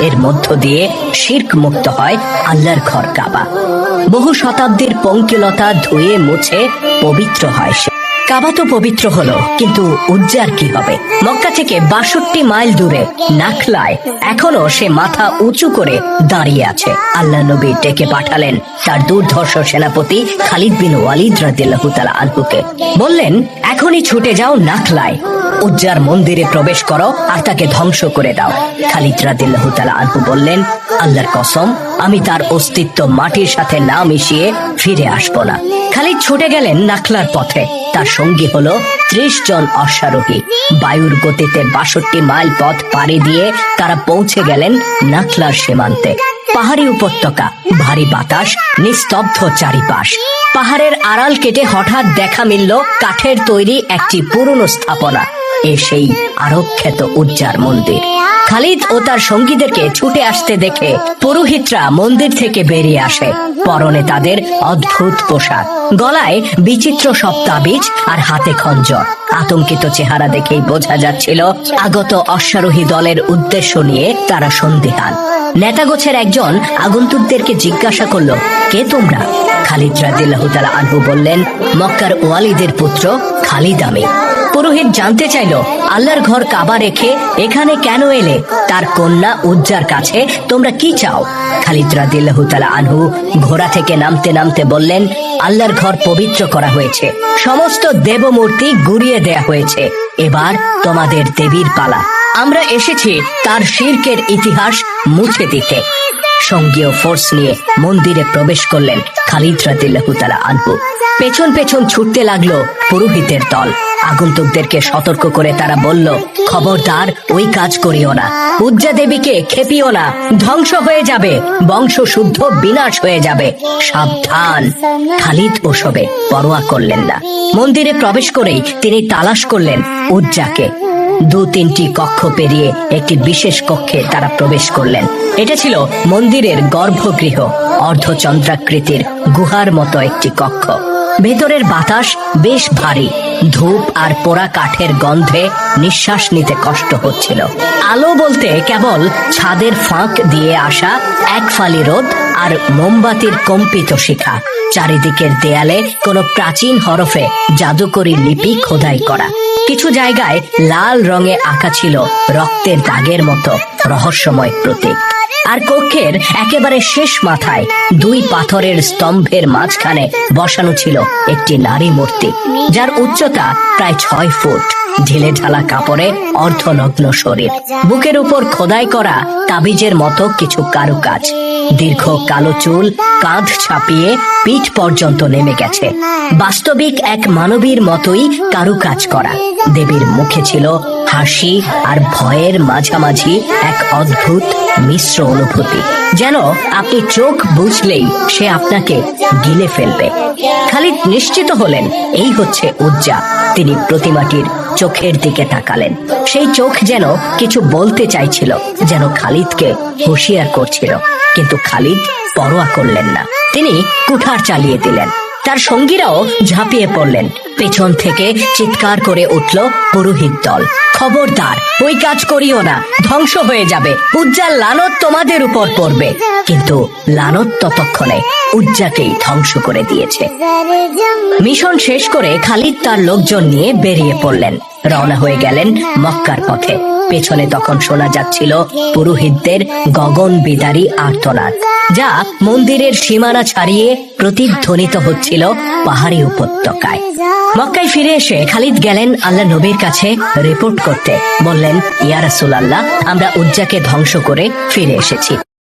এর মধ্য দিয়ে শির্ক মুক্ত হয় আল্লাহর ঘর কাবা। বহু শতাব্দীর পঙ্কিলতা ধুয়ে মুছে পবিত্র হয় সে। কাবা তো পবিত্র হলো, কিন্তু উজ্জার কি হবে? মক্কা থেকে বাষট্টি মাইল দূরে, নাখলায় এখনও সে মাথা উঁচু করে দাঁড়িয়ে আছে। আল্লাহ নবী ডেকে পাঠালেন তার দুর্ধর্ষ সেনাপতি খালিদ বিন ওয়ালিদ রাদিল্লাহু তাআলা আনহুকে। বললেন, এখনই ছুটে যাও নাখলায়। উজ্জার মন্দিরে প্রবেশ করো আর তাকে ধ্বংস করে দাও। খালিদ রাদিল্লাহু তাআলা আনহু বললেন, আল্লাহর কসম, আমি তার অস্তিত্ব মাটির সাথে না মিশিয়ে ফিরে আসব না। খালিদ ছুটে গেলেন নাখলার পথে। তার সঙ্গী হলো ত্রিশ জন অশ্বারোহী। বায়ুর গতিতে বাষট্টি মাইল পথ পাড়ি দিয়ে তারা পৌঁছে গেলেন নাখলার সীমান্তে। পাহাড়ি উপত্যকা, ভারী বাতাস, নিস্তব্ধ চারিপাশ। পাহাড়ের আড়াল কেটে হঠাৎ দেখা মিলল কাঠের তৈরি একটি পুরনো স্থাপনা। এ সেই আরক্ষেত উজ্জার মন্দির। খালিদ ও তার সঙ্গীদেরকে ছুটে আসতে দেখে পুরোহিতরা মন্দির থেকে বেরিয়ে আসে। পরনে তাদের অদ্ভুত পোশাক, গলায় বিচিত্র সব আর হাতে খঞ্জর। আতঙ্কিত চেহারা দেখেই বোঝা যাচ্ছিল আগত অশ্বারোহী দলের উদ্দেশ্য নিয়ে তারা সন্দিহান। নেতাগোছের একজন আগন্তুকদেরকে জিজ্ঞাসা করল, কে তোমরা? খালিদ রাদিল্লাহু তাআলা আনহু বললেন, মক্কার ওয়ালিদের পুত্র খালিদ আমি। পুরোহিত জানতে চাইল, আল্লাহর ঘর কাবা রেখে এখানে কেন এলে? তার কন্যা উজ্জার কাছে, তোমরা কি চাও? খালিদ রাদিল্লাহু আনহু ঘোড়া থেকে নামতে নামতে বললেন, আল্লাহর ঘর পবিত্র করা হয়েছে। সমস্ত দেবমূর্তি গুড়িয়ে দেয়া হয়েছে। এবার তোমাদের দেবীর পালা। আমরা এসেছি তার শির্কের ইতিহাস মুছে দিতে। সঙ্গীয় ফোর্স নিয়ে মন্দিরে প্রবেশ করলেন খালিদ রাদিল্লাহু তাআলা আনহু। পেছন পেছন ছুটতে লাগল পুরোহিতের দল। আগন্তুকদেরকে সতর্ক করে তারা বলল, খবরদার, ওই কাজ করিও না। উজ্জা দেবীকে খেপিও না। ধ্বংস হয়ে যাবে। বংশ শুদ্ধ বিনাশ হয়ে যাবে। সাবধান। খালিদ ওসবে পরোয়া করলেন না। মন্দিরে প্রবেশ করেই তিনি তালাশ করলেন উজ্জাকে দু তিনটি কক্ষ পেরিয়ে একটি বিশেষ কক্ষে তারা প্রবেশ করলেন। এটা ছিল মন্দিরের গর্ভগৃহ, অর্ধচন্দ্রাকৃতির গুহার মতো একটি কক্ষ। ভেতরের বাতাস বেশ ভারী। ধূপ আর পোড়া কাঠের গন্ধে নিঃশ্বাস নিতে কষ্ট হচ্ছিল। আলো বলতে কেবল ছাদের ফাঁক দিয়ে আসা এক ফালি রোদ আর মোমবাতির কম্পিত শিখা। চারিদিকের দেয়ালে কোনো প্রাচীন হরফে জাদুকরি লিপি খোদাই করা। কিছু জায়গায় লাল রঙে আঁকা ছিল রক্তের দাগের মতো রহস্যময় প্রতীক। আর কক্ষের একেবারে শেষ মাথায় দুই পাথরের স্তম্ভের মাঝখানে বসানো ছিল একটি নারী মূর্তি, যার উচ্চতা প্রায় ছয় ফুট, ঢিলে ঢালা কাপড়ে অর্ধনগ্ন শরীর। বুকের উপর খোদাই করা তাবিজের মতো কিছু কারুকাজ। দীর্ঘ কালো চুল, কাঁধ ছাপিয়ে পিঠ পর্যন্ত নেমে গেছে। বাস্তবিক এক মানবীর মতোই কারুকাজ করা। দেবীর মুখে ছিল হাসি আর ভয়ের মাঝামাঝি এক অদ্ভুত মিশ্র অনুভূতি। যেন আপনি চোখ বুঝলেই সে আপনাকে গিলে ফেলবে। খালিদ নিশ্চিত হলেন, এই হচ্ছে উজ্জা তিনি প্রতিমাটির চোখের দিকে তাকালেন। সেই চোখ যেন কিছু বলতে চাইছিল, যেন খালিদকে হুঁশিয়ার করছিল। কিন্তু খালিদ পরোয়া করলেন না। তিনি কুঠার চালিয়ে দিলেন। তার সঙ্গীরাও ঝাঁপিয়ে পড়লেন। পেছন থেকে চিৎকার করে উঠল পুরোহিত দল। খবরদার, ওই কাজ করিও না, ধ্বংস হয়ে যাবে। উজ্জার লানত তোমাদের উপর পড়বে। কিন্তু লানত ততক্ষণে উজ্জাকেই ধ্বংস করে দিয়েছে। মিশন শেষ করে খালিদ তার লোকজন নিয়ে বেরিয়ে পড়লেন। রওনা হয়ে গেলেন মক্কার পথে। পেছনে তখন শোনা যাচ্ছিল পুরোহিতদের গগন বিদারী আর্তনাদ, যা মন্দিরের সীমানা ছাড়িয়ে প্রতিধ্বনিত হচ্ছিল পাহাড়ি উপত্যকায়। মক্কায় ফিরে এসে খালিদ গেলেন আল্লাহ নবীর কাছে রিপোর্ট করতে। বললেন, ইয়া রাসূলুল্লাহ, আমরা উজ্জাকে ধ্বংস করে ফিরে এসেছি।